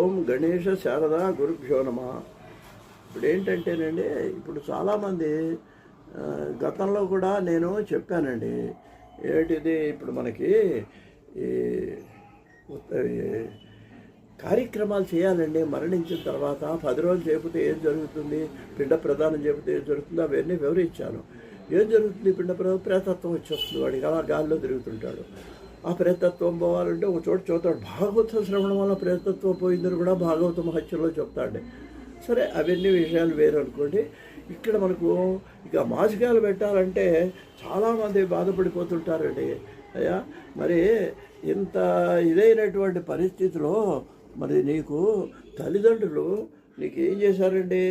ఓం గణేష శారద గురుభ్యో నమ. ఇప్పుడు ఏంటంటేనండి ఇప్పుడు చాలామంది గతంలో కూడా నేను చెప్పానండి. ఏంటిది ఇప్పుడు మనకి ఈ కార్యక్రమాలు చేయాలండి. మరణించిన తర్వాత పది రోజులు చేపితే ఏం జరుగుతుంది? పిండ ప్రదానం చేపితే ఏం జరుగుతుంది? అవన్నీ వివరించాను. ఏం జరుగుతుంది? పిండ ప్రదానం ప్రేతత్వం వచ్చేస్తుంది. వాడికి అలా గాల్లో తిరుగుతుంటాడు. ఆ ప్రేతత్వం పోవాలంటే ఒక చోట చూస్తాడు భాగవత శ్రవణం వల్ల ప్రేతత్వం పోయిందని కూడా భాగవత మహత్యంలో చెప్తాడు. సరే అవన్నీ విషయాలు వేరు అనుకోండి ఇక్కడ మనకు ఇక మాసికాలు పెట్టాలంటే చాలామంది బాధపడిపోతుంటారండి. అయ్యా మరి ఇంత ఇదైనటువంటి పరిస్థితిలో మరి నీకు తల్లిదండ్రులు నీకు ఏం చేశారండి?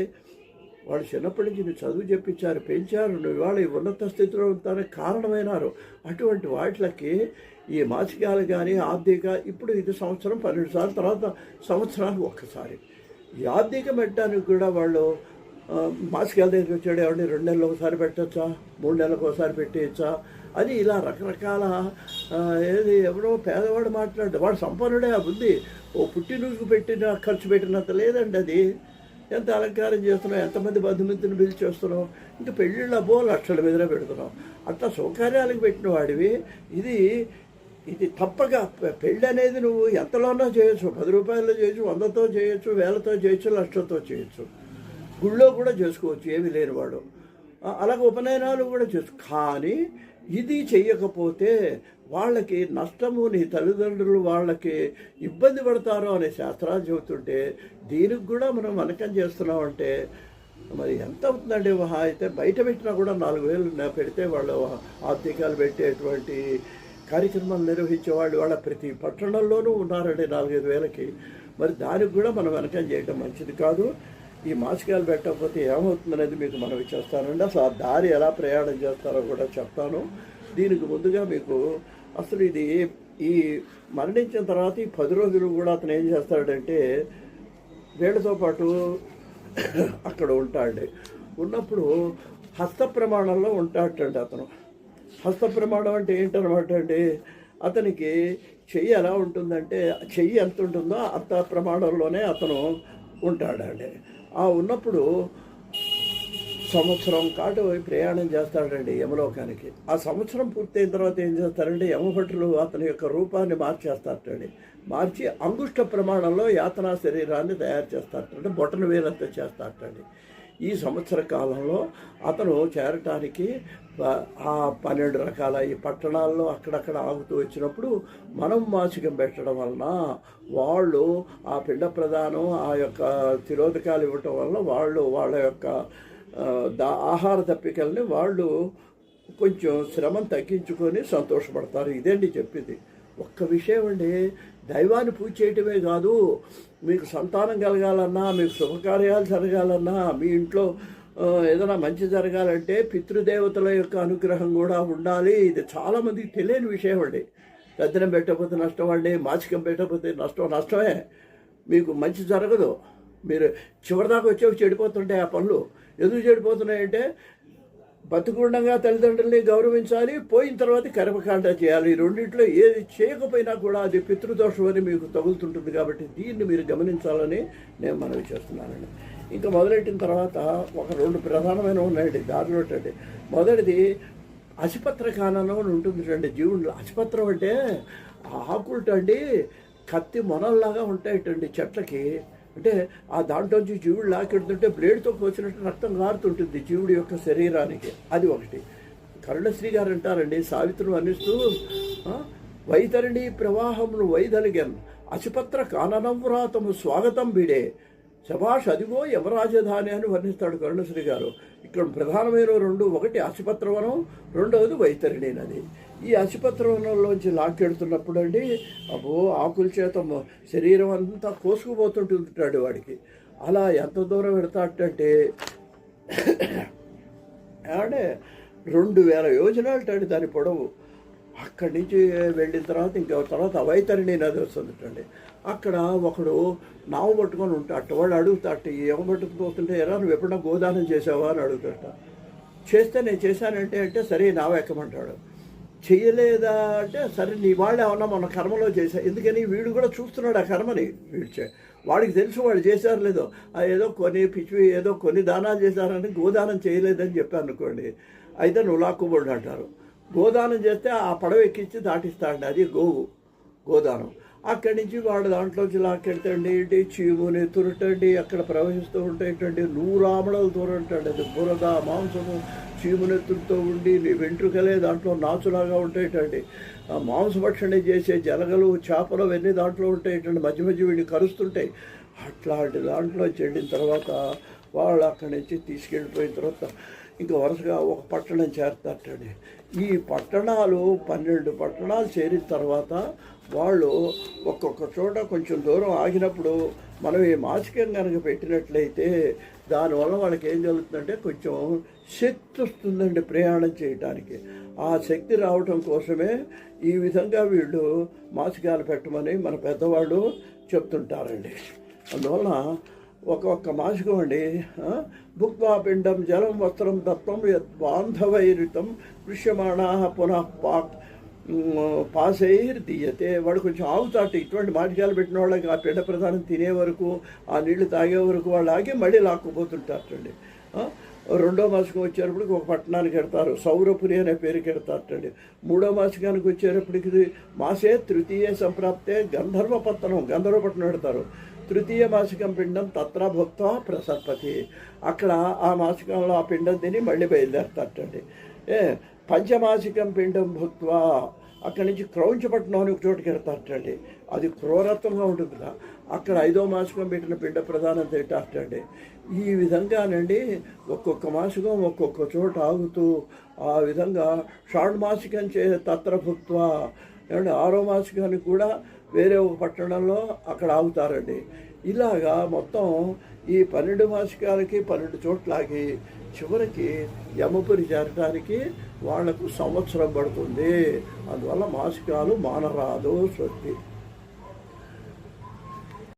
వాళ్ళు చిన్నప్పటి నుంచి నువ్వు చదువు చెప్పించారు పెంచారు నువ్వు ఇవాళ ఉన్నత స్థితిలో ఉంటానికి కారణమైనారు. అటువంటి వాటిలకి ఈ మాసికాలు కానీ ఆర్థిక ఇప్పుడు ఇది సంవత్సరం పన్నెండు సార్లు తర్వాత సంవత్సరానికి ఒక్కసారి. ఈ ఆర్థిక పెట్టడానికి కూడా వాళ్ళు మాసికాల దగ్గరికి వచ్చాడు ఎవరిని రెండు నెలలు ఒకసారి పెట్టచ్చా? మూడు నెలలకు ఒకసారి పెట్టేయచ్చా? అని ఇలా రకరకాల ఏది ఎవరో పేదవాడు మాట్లాడు వాడు సంపన్నుడే ఆ బుద్ధి ఓ పుట్టినరోజుకు పెట్టిన ఖర్చు పెట్టినంత లేదండి అది. ఎంత అలంకారం చేస్తున్నావు? ఎంతమంది బంధుమిత్రులు పిలిచి చేస్తున్నావు? ఇంకా పెళ్ళిళ్ళు అబ్బో లక్షల మీదనే పెడుతున్నావు. అట్లా సౌకర్యాలకు పెట్టిన వాడివి. ఇది ఇది తప్పగా పెళ్ళి అనేది నువ్వు ఎంతలోనో చేయొచ్చు. పది రూపాయల్లో చేయొచ్చు వందతో చేయొచ్చు వేలతో చేయొచ్చు లక్షలతో చేయొచ్చు. గుళ్ళో కూడా చేసుకోవచ్చు ఏమీ లేనివాడు. అలాగే ఉపనయనాలు కూడా చేసుకో కానీ ఇది చెయ్యకపోతే వాళ్ళకి నష్టము నీ తల్లిదండ్రులు వాళ్ళకి ఇబ్బంది పడతారు అనే శాస్త్రాలు చెబుతుంటే దీనికి కూడా మనం మనకం చేస్తున్నామంటే మరి ఎంత అవుతుందండి మహా? అయితే బయట పెట్టినా కూడా నాలుగు వేలు పెడితే వాళ్ళు ఆర్థికాలు పెట్టేటువంటి కార్యక్రమాలు నిర్వహించేవాళ్ళు వాళ్ళ ప్రతి పట్టణంలోనూ ఉన్నారండి నాలుగైదు వేలకి. మరి దానికి కూడా మనం వెనకం చేయడం మంచిది కాదు. ఈ మాసికాలు పెట్టకపోతే ఏమవుతుందనేది మీకు మనవి చేస్తానండి. అసలు ఆ దారి ఎలా ప్రయాణం చేస్తారో కూడా చెప్తాను. దీనికి ముందుగా మీకు అసలు ఇది ఈ మరణించిన తర్వాత ఈ పది రోజులు కూడా అతను ఏం చేస్తాడంటే వీళ్ళతో పాటు అక్కడ ఉంటాడు. ఉన్నప్పుడు హస్త ప్రమాణంలో ఉంటాడండి అతను. హస్త ప్రమాణం అంటే ఏంటనమాట అండి? అతనికి చెయ్యి ఎలా ఉంటుందంటే చెయ్యి ఎంత ఉంటుందో అంత ప్రమాణంలోనే అతను ఉంటాడండి. ఆ ఉన్నప్పుడు సంవత్సరం కాటు ప్రయాణం చేస్తాడండి యమలోకానికి. ఆ సంవత్సరం పూర్తయిన తర్వాత ఏం చేస్తారంటే యమభటులు అతని యొక్క రూపాన్ని మార్చేస్తారటండి. మార్చి అంగుష్ట ప్రమాణంలో యాతనా శరీరాన్ని తయారు చేస్తారటండి బొటన వేలంతా చేస్తారటండి. ఈ సంవత్సర కాలంలో అతను చేరటానికి ఆ పన్నెండు రకాల ఈ పట్టణాల్లో అక్కడక్కడ ఆగుతూ వచ్చినప్పుడు మనం మాసికం పెట్టడం వలన వాళ్ళు ఆ పిండ ప్రధానం ఆ యొక్క తిరోధకాలు ఇవ్వటం వల్ల వాళ్ళు వాళ్ళ యొక్క దా ఆహార తప్పికల్ని వాళ్ళు కొంచెం శ్రమం తగ్గించుకొని సంతోషపడతారు. ఇదేంటి చెప్పింది? ఒక్క విషయం అండి. దైవాన్ని పూజ చేయటమే కాదు మీకు సంతానం కలగాలన్నా మీకు శుభకార్యాలు జరగాలన్నా మీ ఇంట్లో ఏదైనా మంచి జరగాలంటే పితృదేవతల యొక్క అనుగ్రహం కూడా ఉండాలి. ఇది చాలామందికి తెలియని విషయం అండి. దద్దనం పెట్టకపోతే నష్టం అండి మాసికం పెట్టకపోతే నష్టం నష్టమే. మీకు మంచి జరగదు. మీరు చివరిదాకా వచ్చేవి చెడిపోతుంటాయి ఆ పనులు. ఎందుకు చెడిపోతున్నాయంటే బతుకుండగా తల్లిదండ్రుల్ని గౌరవించాలి పోయిన తర్వాత కర్మకాండ చేయాలి. ఈ రెండింటిలో ఏది చేయకపోయినా కూడా అది పితృదోషం అని మీకు తగులుతుంటుంది కాబట్టి దీన్ని మీరు గమనించాలని నేను మనవి చేస్తున్నానండి. ఇంకా మొదలెట్టిన తర్వాత ఒక రెండు ప్రధానమైన ఉన్నాయండి. దారిలో అండి మొదటిది అసిపత్ర కాననం అని ఉంటుంది అండి జీవుడు అసిపత్రం అంటే ఆకులటండి కత్తి మొనల్లాగా ఉంటాయటండి చెట్లకి. అంటే ఆ దాంట్లోంచి జీవుడు లాకెడుతుంటే బ్లేడ్తో పోసినట్టు రక్తం కారుతుంటుంది జీవుడి యొక్క శరీరానికి. అది ఒకటి. కరుణశ్రీ గారు అంటారండి సావిత్రిని వర్ణిస్తూ వైతరిణి ప్రవాహమును వైదలిగన్ అశుపత్ర కాననవ్రాతము స్వాగతం బిడే శభాష్ అదిగో యమరాజధాని అని వర్ణిస్తాడు కరుణశ్రీ గారు. ఇక్కడ ప్రధానమైన రెండు ఒకటి అసిపత్రవనం రెండవది వైతరిణి నది. ఈ అసిపత్రవనంలోంచి లాక్కెడుతున్నప్పుడు అండి అబ్బో ఆకుల చేత శరీరం అంతా కోసుకుపోతుంటుంటాడు వాడికి. అలా ఎంత దూరం పెడతాడంటే అంటే రెండు వేల యోజనాలు దాని పొడవు. అక్కడి నుంచి వెళ్ళిన తర్వాత ఇంకా తర్వాత వైతరిణి నది వస్తుందటండి. అక్కడ ఒకడు నావ పట్టుకొని ఉంటాట వాడు అడుగుతాట ఏమ పట్టుకుపోతుంటే ఎరా నువ్వు ఎప్పుడన్నా గోదానం చేసావా? అని అడుగుతాట చేస్తే నేను చేశానంటే అంటే సరే నావ ఎక్కమంటాడు. చేయలేదా అంటే సరే నీ వాళ్ళు ఏమన్నా మన కర్మలో చేశా ఎందుకని వీడు కూడా చూస్తున్నాడు ఆ కర్మని వీడు చే- వాడికి తెలుసు వాడు చేశారు లేదో. ఆ ఏదో కొన్ని పిచ్చి ఏదో కొన్ని దానాలు చేశారని గోదానం చేయలేదని చెప్పాను అనుకోండి. అయితే నువ్వు లాక్కుబడి అంటారు. గోదానం చేస్తే ఆ పడవ ఎక్కించి దాటిస్తాడు అది గోవు గోదానం. అక్కడి నుంచి వాడు దాంట్లోంచి లాక్కెడతండి ఇటు చీముని తురటండి అక్కడ ప్రవహిస్తూ ఉంటాయిటండి నూరామడలు దూరంటండి అది. బురద మాంసము చీమునెత్తులతో ఉండి నీ వెంట్రుకలే దాంట్లో నాచులాగా ఉంటాయిటండి ఆ మాంసభక్షణ చేసే జలగలు చేపలు అవన్నీ దాంట్లో ఉంటాయిటండి మధ్య మధ్య వీడిని కరుస్తుంటాయి అట్లాంటి దాంట్లో చెడిన తర్వాత వాళ్ళు అక్కడి నుంచి తీసుకెళ్ళిపోయిన తర్వాత ఇంకా వరుసగా ఒక పట్టణం చేరతారటండి. ఈ పట్టణాలు పన్నెండు పట్టణాలు చేరిన తర్వాత వాళ్ళు ఒక్కొక్క చోట కొంచెం దూరం ఆగినప్పుడు మనం ఈ మాసికం కనుక పెట్టినట్లయితే దానివల్ల వాళ్ళకి ఏం జరుగుతుందంటే కొంచెం శక్తి వస్తుందండి ప్రయాణం చేయడానికి ఆ శక్తి రావటం కోసమే ఈ విధంగా వీళ్ళు మాసికాలు పెట్టమని మన పెద్దవాళ్ళు చెప్తుంటారండి. అందువల్ల ఒక్కొక్క మాసికం అండి ఆ, పిండం జలం వస్త్రం దత్తం యద్బాంధవైరితం దృశ్యమాణా పునః పాస్ అయ్యి తీయతే వాడు కొంచెం ఆగుతాట ఇటువంటి మార్గాలు పెట్టిన వాళ్ళకి ఆ పిండ ప్రధానం తినే వరకు ఆ నీళ్ళు తాగే వరకు వాళ్ళు ఆగి మళ్ళీ లాక్కుపోతుంటారటండి. రెండో మాసికం వచ్చేటప్పటికి ఒక పట్టణానికి వెడతారు. సౌరపురి అనే పేరుకి వెడతారటండి. మూడో మాసికానికి వచ్చేటప్పటికి మాసే తృతీయ సంప్రాప్తే గంధర్వ పత్తనం గంధర్వపట్నం పెడతారు తృతీయ మాసికం పిండం తత్ర భక్త ప్రసర్పతి. అక్కడ ఆ మాసికంలో ఆ పిండం తిని మళ్ళీ బయలుదేరతారటండి. ఏ? పంచమాసికం పిండం భుత్వా. అక్కడి నుంచి క్రౌంచపట్నం అని ఒక చోటుకి వెళ్తారటండి. అది క్రూరత్వంగా ఉంటుంది కదా. అక్కడ ఐదో మాసికం పెట్టిన పిండ ప్రధానం తింటారటండి. ఈ విధంగానండి ఒక్కొక్క మాసికం ఒక్కొక్క చోట ఆగుతూ ఆ విధంగా షార్ట్ మాసికం చే తత్రభుత్వ ఏమంటే ఆరో మాసికానికి కూడా వేరే ఒక పట్టణంలో అక్కడ ఆగుతారండి. ఇలాగా మొత్తం ఈ పన్నెండు మాసికాలకి పన్నెండు చోట్లకి చివరికి యమపురి చేరటానికి వాళ్ళకు సంవత్సరం పడుతుంది. అందువల్ల మాసికాలు మానరాదు స్వస్తి